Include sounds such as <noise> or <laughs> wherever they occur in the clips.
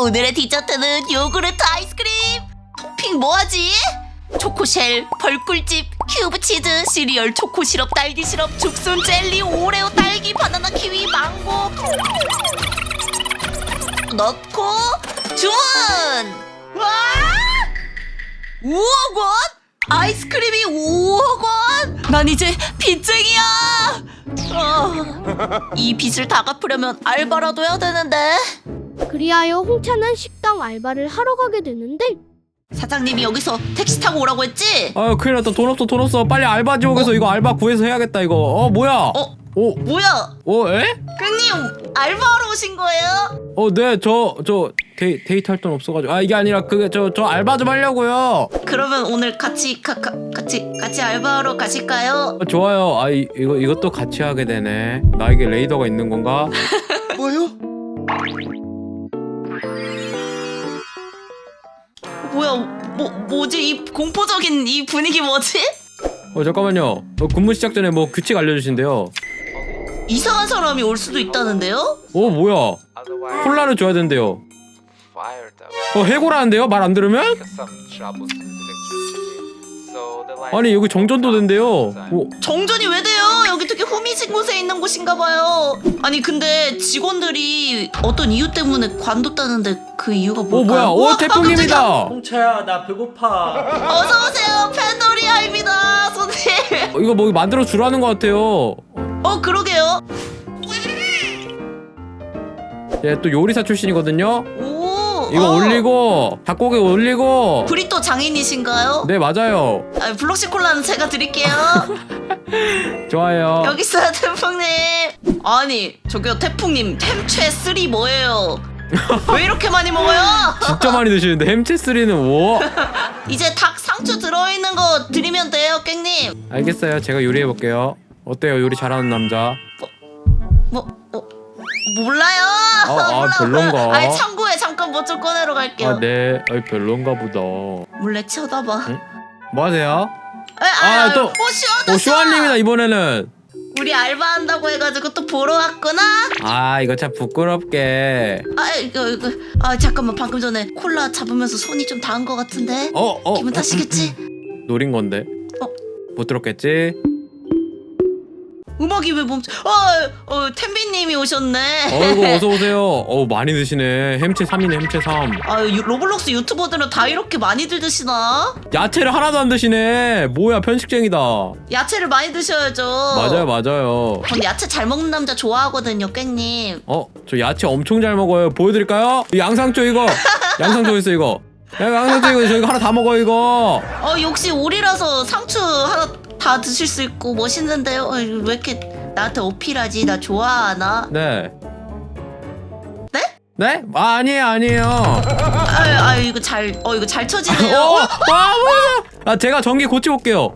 오늘의 디저트는 요구르트 아이스크림. 토핑 뭐하지? 초코쉘, 벌꿀집, 큐브 치즈, 시리얼, 초코 시럽, 딸기 시럽, 죽순 젤리, 오레오, 딸기, 바나나, 키위, 망고. 넣고 주문. 와! 5억 원? 아이스크림이 5억 원? 난 이제 빚쟁이야. 어, 이 빚을 다 갚으려면 알바라도 해야 되는데. 그리하여 홍차는 식당 알바를 하러 가게 되는데 사장님이 여기서 택시 타고 오라고 했지? 아유 큰일 났다 돈 없어 돈 없어 빨리 알바 지옥에서 이거 알바 구해서 해야겠다 이거 어 뭐야 어? 오, 뭐야? 오, 에? 형님 알바하러 오신 거예요? 어, 네, 저, 저, 데이, 데이트 할 돈 없어가지고. 아, 이게 아니라, 그게, 저, 저 알바 좀 하려고요. 그러면 오늘 같이 가, 가, 같이 같이 알바하러 가실까요? 어, 좋아요. 아, 이, 이거, 이것도 같이 하게 되네. 나에게 레이더가 있는 건가? 뭐요? 뭐야? 뭐 뭐지? 이 공포적인 이 분위기 뭐지? 어, 잠깐만요. 어, 근무 시작 전에 뭐 규칙 알려주신대요. 이상한 사람이 올 수도 있다는데요? 어, 뭐야. 콜라를 줘야 된대요. 어, 해고라는데요? 말 안 들으면? 아니, 여기 정전도 된대요. 어, 정전이 왜 돼요? 여기 되게 후미진 곳에 있는 곳인가 봐요. 아니 근데 직원들이 어떤 이유 때문에 관뒀다는데 그 이유가 어, 뭘까요? 뭐야. 우와, 오, 아, 깜짝이야. 태풍입니다. 홍차야 나 배고파 어서 오세요, 팬도리아입니다, 손님. 어, 이거 뭐 만들어 주라는 것 같아요. 어 그러게요. 예, 또 요리사 출신이거든요. 오. 이거 어. 올리고, 닭고기 올리고. 브리또 장인이신가요? 네, 맞아요. 아, 블록시 콜라는 제가 드릴게요. <laughs> 좋아요. 여기 있어요, 태풍님. 아니, 저기요, 태풍님, 템최 3 뭐예요? <laughs> 왜 이렇게 많이 먹어요? 진짜 많이 드시는데 햄체스리는 오 <laughs> 이제 닭 상추 들어있는 거 드리면 돼요, 깽님. 알겠어요 제가 요리해 볼게요 어때요 요리 잘하는 남자 뭐, 어, 몰라요. 아, 아, 몰라, 별론가? 몰라. 아니, 참고에 잠깐 뭐 좀 꺼내러 갈게요. 아 네 아이 별론가 보다 몰래 쳐다봐. 응? 뭐 하세요? 에, 아, 아, 또- 어. 오 슈아님이다 이번에는 우리 알바한다고 해가지고 또 보러 왔구나. 아 이거 참 부끄럽게 아 이거 이거 아 잠깐만 방금 전에 콜라 잡으면서 손이 좀 닿은 것 같은데 어? 어? 기분 탓이겠지? 노린 건데 어. 못 들었겠지? 음악이 왜 멈춰? 어, 어 템비님이 오셨네. 어이구 <laughs> 어서 오세요 어 많이 드시네 햄체 3이네 햄체 3아 유- 로블록스 유튜버들은 다 이렇게 많이들 드시나? 야채를 하나도 안 드시네 뭐야 편식쟁이다 야채를 많이 드셔야죠. 맞아요 맞아요 전 야채 잘 먹는 남자 좋아하거든요, 깽님. 어? 저 야채 엄청 잘 먹어요 보여드릴까요? 이 양상추 이거 <laughs> 양상추 있어 이거 야, 양상추 이거 저 이거 하나 다 먹어 이거 어 역시 오리라서 상추 하나 다 드실 수 있고 멋있는데요. 어, 왜 이렇게 나한테 어필하지? 나 좋아하나? 네 네? 네? 아 아니에요 아니에요 아, 아 이거 잘, 어 이거 잘 쳐지네요. 어, 어? 아 뭐야 아 제가 전기 고치고 올게요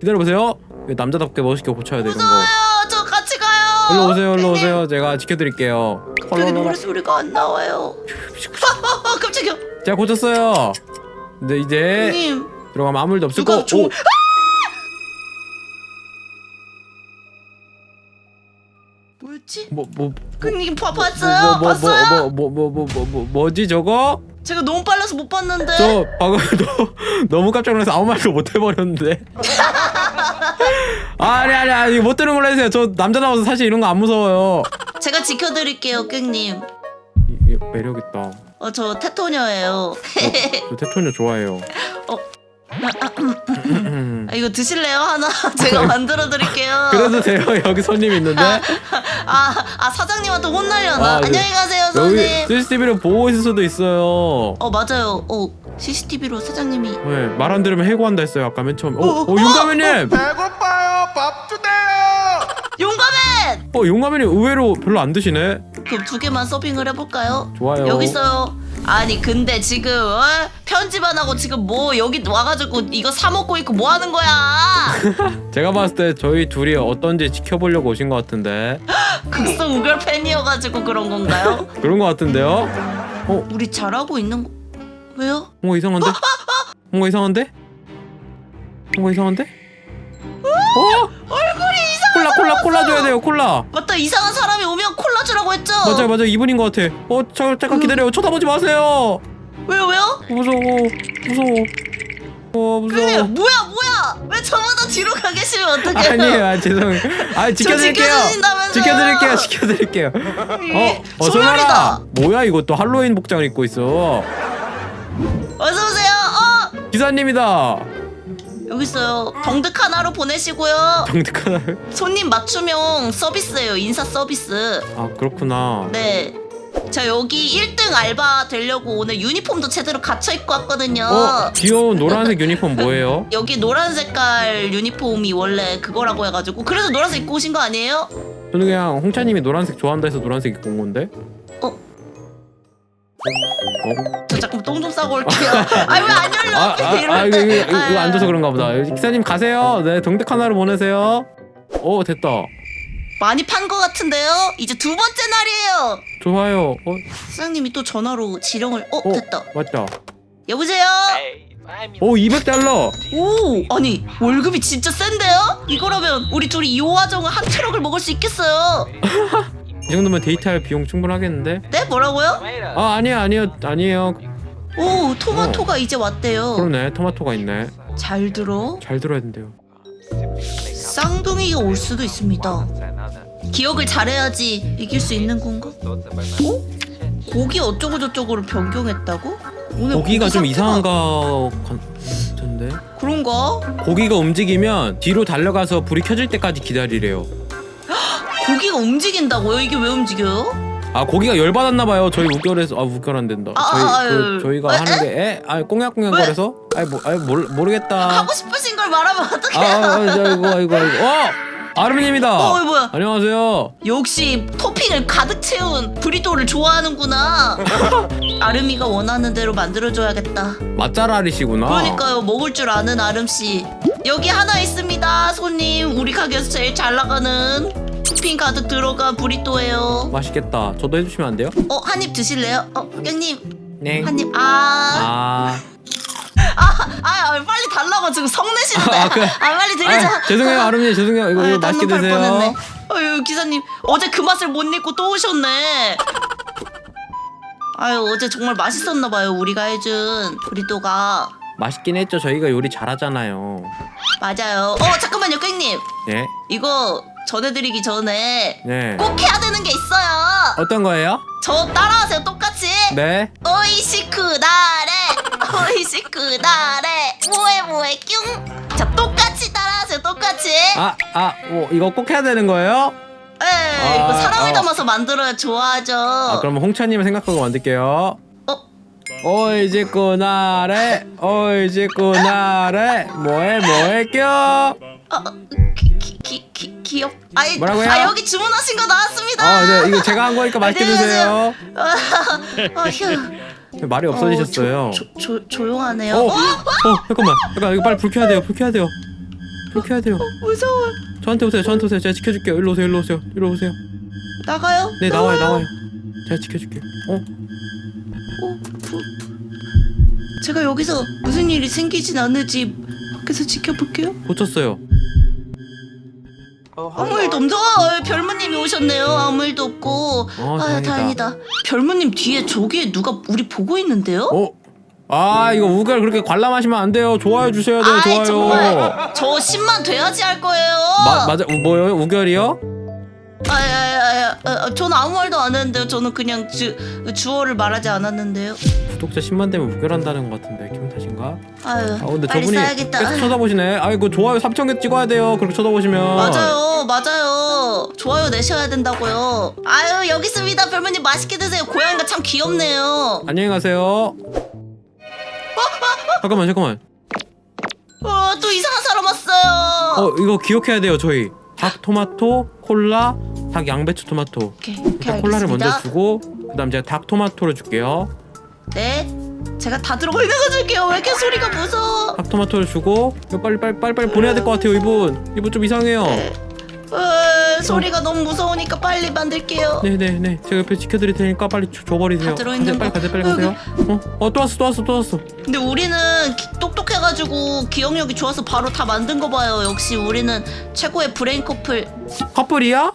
기다려보세요 이거 남자답게 멋있게 고쳐야 돼 이런 거 무서워요. 저 같이 가요. 일로 오세요 일로 깽님. 오세요 제가 지켜드릴게요 여기 노래 소리가 안 나와요. 아, <laughs> 아, 깜짝이야. 제가 고쳤어요 근데 이제 님 들어가면 아무 일도 없을 누가 거 종- 오. 뭐였지? 뭐, 뭐, 형님 봐 봤어요? 뭐, 뭐, 봤어요? 뭐, 뭐, 뭐, 뭐, 뭐, 뭐, 뭐지 저거? 제가 너무 빨라서 못 봤는데. 저 방금 너, 너무 깜짝 놀라서 아무 말도 못 해버렸는데. 아니 아니 아니 못 들은 걸로 해주세요. 저 남자 나와서 사실 이런 거 안 무서워요. 제가 지켜드릴게요. 이, 이 매력 있다. 어, 저 테토녀예요. 저 테토녀 좋아해요. 아, 이거 드실래요? 하나 <laughs> 제가 만들어 드릴게요. <laughs> 그래도 돼요. 여기 손님 있는데 아, 아 사장님한테 혼날려나? 아, 네. 안녕히 가세요, 여기 손님. CCTV를 보고 있을 수도 있어요. 어 맞아요. 어 CCTV로 사장님이 네, 말 안 들으면 해고한다 했어요. 아까 맨 처음에. 어, 어, 어, 용가면님. 배고파요. 밥 주세요. 용감해. 어, 용가면님 의외로 별로 안 드시네. 그럼 두 개만 서빙을 해볼까요? 좋아요. 여기 있어요. 아니 근데 지금 어? 편집 안 하고 지금 뭐 여기 와가지고 이거 사 먹고 있고 뭐 하는 거야? <laughs> 제가 봤을 때 저희 둘이 어떤지 지켜보려고 오신 것 같은데. <gasps> 극성 우결 팬이어가지고 그런 건가요? <laughs> 그런 것 같은데요? 어, 우리 잘하고 있는 거 왜요? 뭔가 이상한데? <gasps> 뭔가 이상한데? 뭔가 이상한데? 어? 콜라 콜라 콜라 줘야 돼요 콜라. 맞다 이상한 사람이 오면 콜라 주라고 했죠? 맞아요 맞아요. 이분인 것 같아. 어 잠깐 잠깐 기다려요. 쳐다보지 마세요. 왜요 왜요? 무서워 무서워. 어 무서워. 뭐야 뭐야? 왜 저보다 뒤로 가 계시면 어떡해요? 아니에요 아, 죄송해요. 아 지켜드릴게요. 지켜주신다면서요. 지켜드릴게요 지켜드릴게요. 어, 어 소멸이다. 소멸아 뭐야 이거 또 할로윈 복장을 입고 있어. 어서 오세요. 어? 기사님이다 여기 있어요 덩득 하나로 보내시고요 정득 하나를 손님 맞춤형 서비스예요 인사 서비스 아 그렇구나 네. 자 여기 1등 알바 되려고 오늘 유니폼도 제대로 갖춰 입고 왔거든요. 어 귀여운 노란색 유니폼 뭐예요? <laughs> 여기 노란 색깔 유니폼이 원래 그거라고 해가지고 그래서 노란색 입고 오신 거 아니에요? 저는 그냥 홍차님이 노란색 좋아한다 해서 노란색 입고 온 건데 어? 저 잠깐 싸고 올게요. <laughs> 아니 왜안 열려? 아, 아, 이럴 아 이거, 때. 이거, 이거, 이거 안 줘서 그런가 보다 기사님 가세요 네 정득 하나를 보내세요 오 됐다 많이 판 거 같은데요? 이제 두 번째 날이에요. 좋아요 어, 사장님이 또 전화로 지령을 어, 어 됐다. 맞다 여보세요. 오 200달러 오 아니 월급이 진짜 센데요? 이거라면 우리 둘이 이 호화정을 한 트럭을 먹을 수 있겠어요. <laughs> 이 정도면 데이트할 비용 충분하겠는데 네 뭐라고요? 아 아니에요 아니에요 아니에요 오 토마토가 이제 왔대요. 그러네 토마토가 있네 잘 들어. 잘 들어야 된대요 쌍둥이가 올 수도 있습니다. 기억을 잘해야지 이길 수 있는 건가? 어? 고기 어쩌고 저쩌고를 변경했다고? 오늘 고기가 고기 좀 상태가- 이상한가 같은데 그런가? 고기가 움직이면 뒤로 달려가서 불이 켜질 때까지 기다리래요 <gasps> 고기가 움직인다고요? 이게 왜 움직여요? 아 고기가 열받았나 봐요 저희 우결에서 아 우결 안 된다 아, 저희 아, 그, 에? 저희가 에? 하는데 에? 아 꽁냥꽁냥 왜? 거려서? 아이 뭐 아이 모르, 모르겠다 하고 싶으신 걸 말하면 아, 어떡해요? 아, 아 아 이고 아이고 아이고 어! 아르미님이다 어, 이거 뭐야? 안녕하세요 역시 토핑을 가득 채운 브리또를 좋아하는구나. <laughs> 아름이가 원하는 대로 만들어줘야겠다. 맛잘알이시구나 그러니까요 먹을 줄 아는 아름 씨 여기 하나 있습니다 손님 우리 가게에서 제일 잘 나가는 토핑 가득 들어간 브리또예요. 맛있겠다. 저도 해주시면 안 돼요? 어 한 입 드실래요? 어 고객님 네. 한입. 아, 아, 아, 아 빨리 달라고 지금 성내시는데. 아, 아, 그- 빨리 드리자. 아, 죄송해요 아르미님. 죄송해요. 이거, 아유, 이거 맛있게 팔 드세요. 아유 기사님. 어제 그 맛을 못 잊고 또 오셨네. 아유 어제 정말 맛있었나 봐요 우리가 해준 브리또가. 맛있긴 했죠. 저희가 요리 잘하잖아요. 맞아요. 어 잠깐만요 고객님 네. 이거 전해드리기 전에 네. 꼭 해야 되는 게 있어요. 어떤 거예요? 저 따라하세요, 똑같이. 네 오이시쿠 나래, 오이시쿠 나래, 뭐해 뭐해 뀨. 자, 똑같이 따라하세요, 똑같이. 아, 아, 뭐 이거 꼭 해야 되는 거예요? 에, 아, 이거 사랑을 아. 담아서 만들어야 좋아하죠. 아, 그럼 홍차님을 생각하고 만들게요. 어, 오이지꾸나래, 오이지꾸나래, 뭐해, 뭐해, 껴. 어, 기, 기, 기, 기, 귀엽. 아이, 뭐라고요? 아, 여기 주문하신 거 나왔습니다. 아, 네, 이거 제가 한 거니까 맛있게 드세요. 아, 휴. 말이 없어지셨어요. 어, 조, 조, 조용하네요. 어, 어, 어, 잠깐만, 잠깐 이거 빨리 불 켜야 돼요, 불 켜야 돼요, 불 켜야 돼요. 무서워. 저한테 오세요, 저한테 오세요, 제가 지켜줄게요. 일로 오세요, 일로 오세요, 일로 오세요. 나가요? 네, 나와요, 나와요. 제가 지켜줄게요. 어, 어, 부... 제가 여기서 무슨 일이 생기진 않을지 밖에서 지켜볼게요. 고쳤어요. 아무 일도 없죠? 어, 별무님이 오셨네요. 아무 일도 없고. 어, 아, 다행이다. 다행이다. 별무님 뒤에 저기에 누가 우리 보고 있는데요? 어, 아, 이거 우결 그렇게 관람하시면 안 돼요. 좋아요 주셔야 돼요, 아이, 좋아요. 정말 저 10만 돼야지 할 거예요. 마, 맞아, 우- 뭐요? 우결이요? 아, 아, 아, 아, 아, 저는 아무 말도 안 했는데요. 저는 그냥 주, 주어를 말하지 않았는데요. 구독자 10만 되면 우결한다는 것 같은데 기분 탓인가? 아유, 아 근데 빨리 저분이 써야겠다. 계속. 쳐다보시네. 아이고 좋아요 3천 개 찍어야 돼요. 그렇게 쳐다보시면. 맞아요, 맞아요. 좋아요 내셔야 된다고요. 아유, 여기 있습니다. 별무님 맛있게 드세요. 고양이가 참 귀엽네요. 안녕히 가세요. 잠깐만 잠깐만. 어, 또 이상한 사람 왔어요. 어 이거 기억해야 돼요 저희. 닭 토마토 콜라 닭 양배추 토마토. 오케이, 오케이, 일단 콜라를 먼저 알겠습니다. 주고 그다음 제가 닭 토마토를 줄게요. 네, 제가 다 들어가 있는 거 줄게요. 왜 이렇게 소리가 무서워? 닭 토마토를 주고 이거 빨리 빨리 빨리 빨리 보내야 될 것 같아요 이분. 이분 좀 이상해요. 어, 소리가 너무 무서우니까 빨리 만들게요. 네네네 제가 옆에 지켜드릴 테니까 빨리 줘, 줘버리세요 다 들어있는 가세요, 빨리 거. 가세요 빨리 가세요 어? 어또 왔어 또 왔어 또 왔어 근데 우리는 기- 똑똑해가지고 기억력이 좋아서 바로 다 만든 거 봐요. 역시 우리는 최고의 브레인 커플. 커플이야?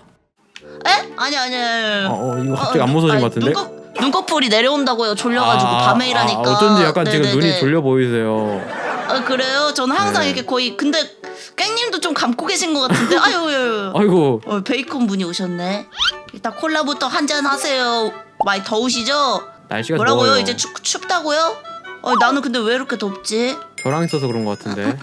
에? 아니 아니. 아니. 어, 어 이거 갑자기 안 무서워진 것 같은데 눈꺼, 눈꺼풀이 내려온다고요. 졸려가지고 밤에 일하니까. 아, 어쩐지 약간 지금 네네네. 눈이 졸려 보이세요 아, 그래요? 저는 항상 네. 이렇게 거의 근데 깽님도 좀 감고 계신 것 같은데. 아유, 아유. 아이고 어, 베이컨 분이 오셨네. 일단 콜라부터 한 잔 하세요. 많이 더우시죠? 날씨가 뭐라고요? 더워요 이제 춥, 춥다고요? 어, 나는 근데 왜 이렇게 덥지? 저랑 있어서 그런 것 같은데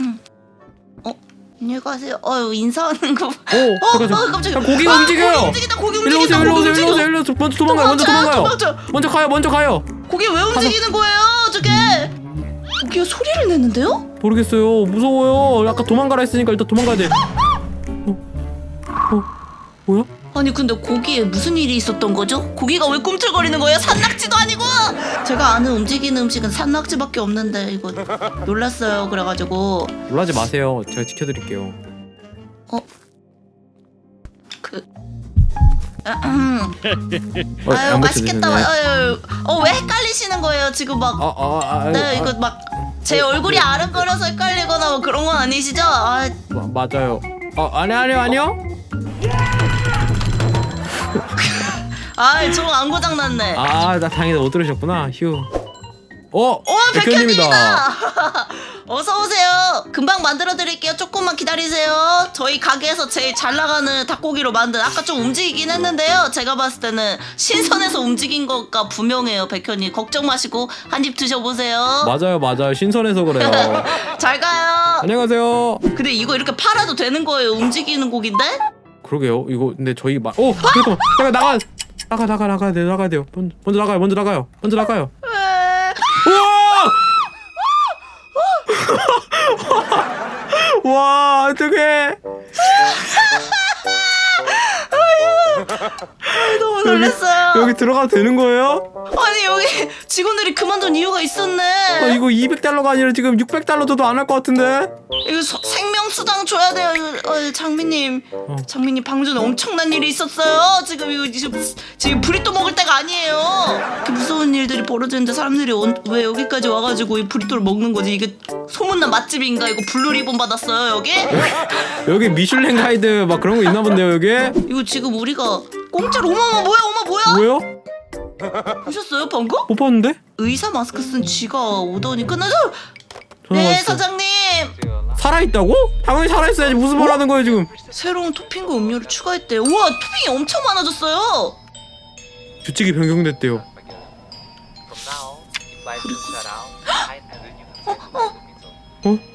안녕히 가세요. 어유 인사하는 거. 오 어, 잠깐 어, 깜짝이야. 잠깐 고기가 아, 움직여요 고기 움직인다. 고기 일로 움직인다. 오세요 일로 고기 오세요 일로 움직여. 오세요 일로 오세요 먼저 도망가요 먼저 도망가요 도망쳐. 먼저 가요 먼저 가요 고기 왜 움직이는 거예요? 저게. 고기가 소리를 내는데요? 모르겠어요 무서워요 아까 도망가라 했으니까 일단 도망가야 돼 어? 어? 뭐야? 아니 근데 고기에 무슨 일이 있었던 거죠? 고기가 왜 꿈틀거리는 거예요? 산낙지도 아니고! 제가 아는 움직이는 음식은 산낙지밖에 없는데 이거 놀랐어요. 그래가지고 놀라지 마세요 제가 지켜드릴게요 그. 음. <laughs> 어, 아유 맛있겠다. 아유 어왜 헷갈리시는 거예요? 지금 막 아, 아, 아, 네, 아, 이거 막 제 얼굴이 아른거려서 헷갈리거나 뭐 그런 건 아니시죠? 아, 마, 맞아요. 어, 아니 아니요 아니요. 아, 저안 고장 났네. 아, 나 다행히 못 들으셨구나. 휴. 어, 오, 백현님이다. 백현님이다. <laughs> 어서 오세요. 금방 만들어 드릴게요. 조금만 기다리세요. 저희 가게에서 제일 잘 나가는 닭고기로 만든 아까 좀 움직이긴 했는데요. 제가 봤을 때는 신선해서 움직인 것가 분명해요. 백현님 걱정 마시고 한 입 드셔보세요. 맞아요, 맞아요. 신선해서 그래요. <laughs> 잘 가요. 안녕하세요. 근데 이거 이렇게 팔아도 되는 거예요? 움직이는 고기인데? 그러게요. 이거 근데 저희 마. 오, 잠깐만. 잠깐 나가. 나가 나가 나가야 돼. 나가야 돼요. 먼저, 먼저 나가요. 먼저 나가요. 먼저 나가요. 우와! 와, 어떡해. <laughs> 놀랐어요. 여기 들어가도 되는 거예요? 아니 여기 직원들이 그만둔 이유가 있었네. 어, 이거 200달러가 아니라 지금 600달러 줘도 안 할 것 같은데? 이거 소- 생명수당 줘야 돼요. 이거, 어, 장미님, 어. 장미님 방전에 엄청난 일이 있었어요. 지금 이거 지금 지금 브리또 먹을 때가 아니에요. 이렇게 무서운 일들이 벌어지는데 사람들이 온- 왜 여기까지 와가지고 이 브리또를 먹는 거지? 이게 소문난 맛집인가? 이거 블루 리본 받았어요 여기? <laughs> 여기 미슐랭 가이드 막 그런 거 있나 본데요, 여기? 이거 지금 우리가 공짜로 어머머 뭐야 어머 뭐야? 뭐요? 보셨어요 방금? 못 봤는데? 의사 마스크 쓴 쥐가 오더니 끝나죠? 전화 네 왔어. 사장님 살아있다고? 당연히 살아있어야지 무슨 말 하는 거예요 지금 새로운 토핑과 음료를 추가했대요. 우와 토핑이 엄청 많아졌어요. 규칙이 변경됐대요 you can say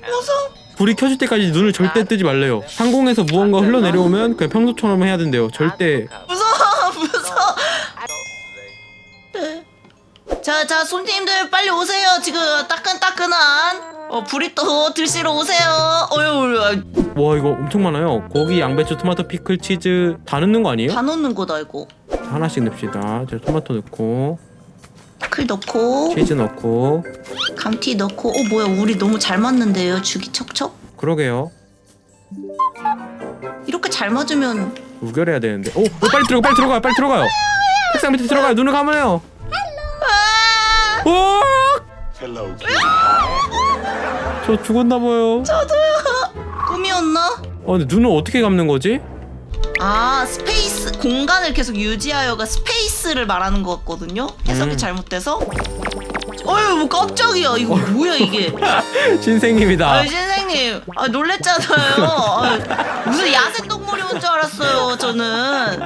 무서워. 불이 켜질 때까지 눈을 절대 뜨지 말래요 상공에서 무언가 흘러내려오면 그냥 평소처럼 해야 된대요 절대 무서워 무서워. 네. 자, 자, 손님들 빨리 오세요. 지금 따끈따끈한 어, 브리또 드시러 오세요. 어휴, 와 이거 엄청 많아요 고기, 양배추, 토마토, 피클, 치즈 다 넣는 거 아니에요? 다 넣는 거다 이거. 하나씩 넣읍시다 자 토마토 넣고 클 넣고 치즈 넣고 감튀 넣고. 어 뭐야, 우리 너무 잘 맞는데요. 죽이 척척. 그러게요 이렇게 잘 맞으면 우결해야 되는데 오, 오 빨리 들어가 빨리 들어가요 빨리 들어가요 책상 밑에 들어가요 눈을 감아요 아, 오! 저 죽었나 봐요 꿈이었나? 어 근데 눈을 어떻게 감는 거지? 아 스페이스 공간을 계속 유지하여가 스페이스를 말하는 것 같거든요. 해석이 음. 잘못돼서. 어휴 뭐 깜짝이야 이거 뭐야 이게? <laughs> 신생님이다 아 선생님 아 놀랬잖아요. <laughs> 아, 무슨 야생 동물이 온 줄 알았어요 저는.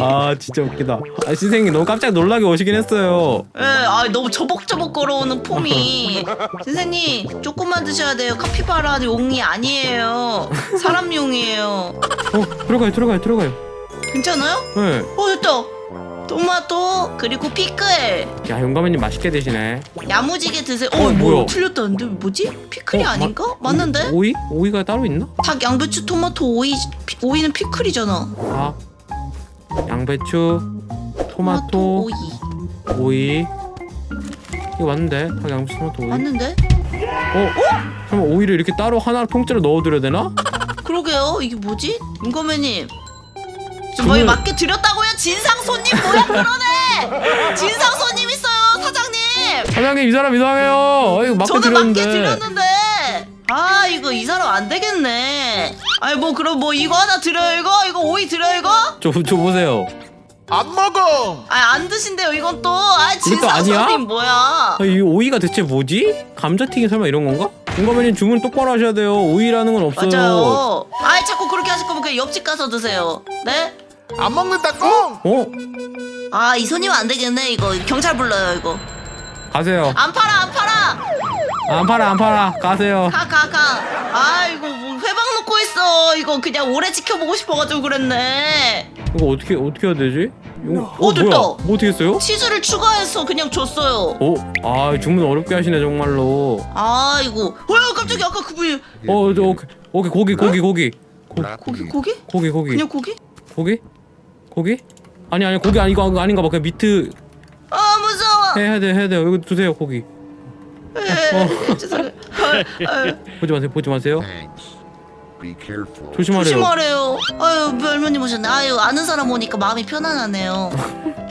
아 진짜 웃기다 아 신생님 너무 깜짝 놀라게 오시긴 했어요 예, 아 너무 저벅저벅 걸어오는 폼이. 선생님 조금만 드셔야 돼요. 카피바라 용이 아니에요. 사람 용이에요. 어 들어가요 들어가요 들어가요 괜찮아요? 네. 어 됐다. 토마토 그리고 피클. 야 용감해님 맛있게 드시네 야무지게 드세요. 어, 어, 뭐 뭐야? 틀렸다는데 뭐지? 피클이 어, 아닌가? 마- 맞는데? 오이? 오이가 따로 있나? 닭, 양배추, 토마토, 오이. 피, 오이는 피클이잖아. 아 양배추 토마토 오이. 오이 이거 맞는데 닭 양배추 토마토 오이 맞는데? 어? 잠깐 오이를 이렇게 따로 하나 통째로 넣어드려야 되나? <laughs> 그러게요. 이게 뭐지? 윤거매님. 저 저희 맞게 드렸다고요? 진상 손님 뭐야 그러네. 진상 손님 있어요 사장님. 사장님 이 사람 이상해요. 어, 이거 맞게 저도 드렸는데. 맞게 드렸는데. 아 이거 이 사람 안 되겠네. 아니 뭐 그럼 뭐 이거 하나 드려 이거 이거 오이 드려 이거? 저, 저 보세요. 안 먹어. 아안 드신대요 이건 또. 아 진상 아니야? 손님 뭐야? 아, 이 오이가 대체 뭐지? 감자튀김 설마 이런 건가? 공감맨님 주문 똑바로 하셔야 돼요. 오이라는 건 없어요. 맞아요. 아 자꾸 그렇게 하실 거면 그냥 옆집 가서 드세요. 네? 안 먹는다 꽁. 어? 아 이 손님 안 되겠네 이거 경찰 불러요 이거. 가세요. 안 팔아 안 팔아. 안 팔아 안 팔아. 가세요. 가 가 가. 아 이거 뭐 회방 놓고 있어. 이거 그냥 오래 지켜보고 싶어가지고 그랬네. 이거 어떻게 어떻게 해야 되지? 이거, 어, 됐다. 뭐야? 뭐 어떻게 했어요? 치즈를 추가해서 그냥 줬어요. 어? 아 주문 어렵게 하시네 정말로. 아 이거. 어 깜짝이야 아까 그 부위. 어, 저 오케이. 오케이 고기 고기 고기. 고, 고기 고기? 고기 고기. 그냥 고기? 고기? 고기? 아니 아니 고기 아니 이거 아닌가 봐. 그냥 미트 아 무서워. 해야 돼 해야 돼요. 이거 주세요 고기. 에, 죄송해요. 아, 아, 보지 마세요 보지 마세요. Thanks. Be careful. 조심하래요. 조심하래요. 아유 할머님 오셨네. 아유 아는 사람 오니까 마음이 편안하네요.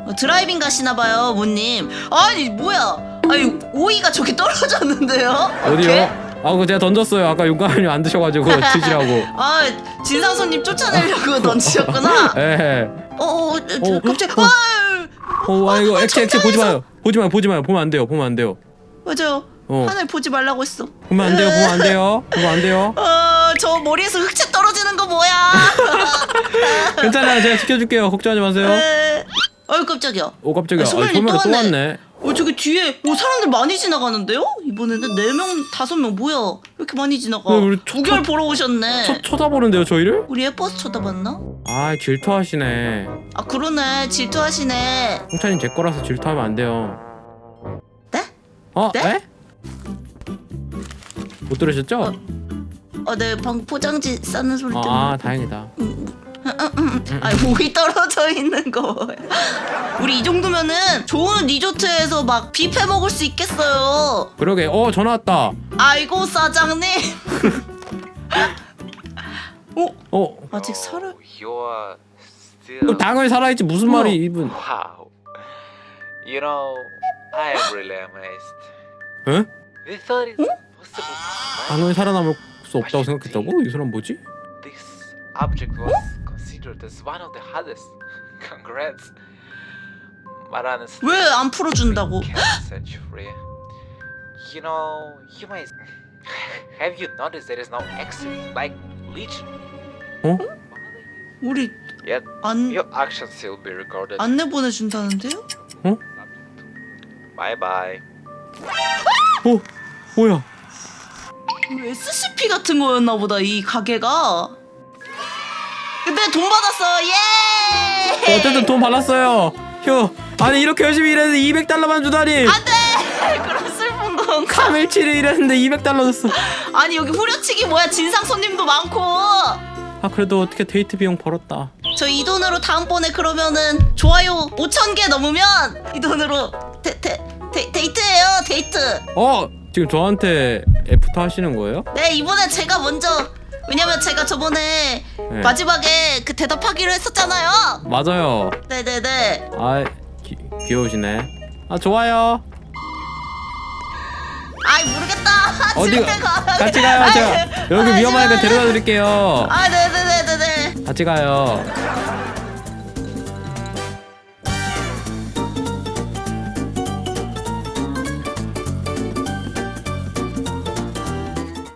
어, 드라이빙 가시나 봐요, 모님. 아니 뭐야? 아니 오이가 저기 떨어졌는데요? 어디요? 아 그거 제가 던졌어요. 아까 용감님 안 드셔가지고 드시라고. 아 진상 손님 쫓아내려고 <laughs> 던지셨구나. 예. 어, 어, 저, 어, 갑자기 어. 아유, 어, 아 이거 아, 액체 액체 보지 마요. 보지 마요. 보지 마요. 보면 안 돼요. 보면 안 돼요. 맞아요. 어. 하늘 보지 말라고 했어. 보면 안 돼요. 보면 안 돼요. <laughs> 보면 안 돼요. 어, 저 머리에서 흑채 떨어지는 거 뭐야? <laughs> 괜찮아요. 제가 지켜줄게요. 걱정하지 마세요. 에, 어이 깜짝이야. 오 깜짝이야. 아, 아, 소멸이 또또 왔네. 어 저기 뒤에 오 사람들 많이 지나가는데요? 이번에는 네명 다섯 명 뭐야? 왜 이렇게 많이 지나가? 네, 우리 초- 초- 보러 오셨네. 쳐, 쳐다보는데요 저희를? 우리 에버스 쳐다봤나? 아 질투하시네. 아 그러네 질투하시네. 홍차님 제 거라서 질투하면 안 돼요. 네? 어? 네? 에? 못 들으셨죠? 어네 방 포장지 싸는 소리 때문에. 아, 아 다행이다. 아 오이 떨어져 있는 거 뭐야? <laughs> 우리 이 정도면은 좋은 리조트에서 막 뷔페 먹을 수 있겠어요. 그러게. 어 전화 왔다. 아이고 사장님. <laughs> 어 어. 아직 살아? Oh, you're still. 그럼 당연히 살아있지 무슨 뭐야? 말이 이분? Wow. You know, I am really amazed. 에? We thought it possible to survive. 당연히 살아남을 수 없다고 생각했다고? 이 사람 뭐지? This object was considered as one of the hardest. Congrats. But honestly, 왜안 풀어준다고? set you free. You know, you might. Have you noticed there is no exit like Legion? 어? 우리 Yet 안 your actions will be recorded. 안내 보내준다는데요? Bye bye. 어? 뭐야? SCP 같은 거였나 보다 이 가게가. 근데 돈 받았어 예. 어쨌든 돈 받았어요. 휴. 아니 이렇게 열심히 일했는데 200달러만 주다니. 안돼 <laughs> 그런 슬픈 건가? 3일치를 일했는데 200달러 줬어. 아니 여기 후려치기 뭐야 진상 손님도 많고. 아 그래도 어떻게 데이트 비용 벌었다. 저 이 돈으로 다음번에 그러면은 좋아요 5천 개 넘으면 이 돈으로 데, 데, 데, 데이트. 어? 지금 저한테 애프터 하시는 거예요? 네 이번에 제가 먼저 왜냐면 제가 저번에 네. 마지막에 그 대답하기로 했었잖아요. 맞아요. 네네네. 아 기, 귀여우시네. 아 좋아요. 아이 모르겠다. 어디 집에 가. 같이 가요. 제가 여기 아, 위험하니까 집에 데려다 드릴게요. 아 네네네네네. 같이 가요.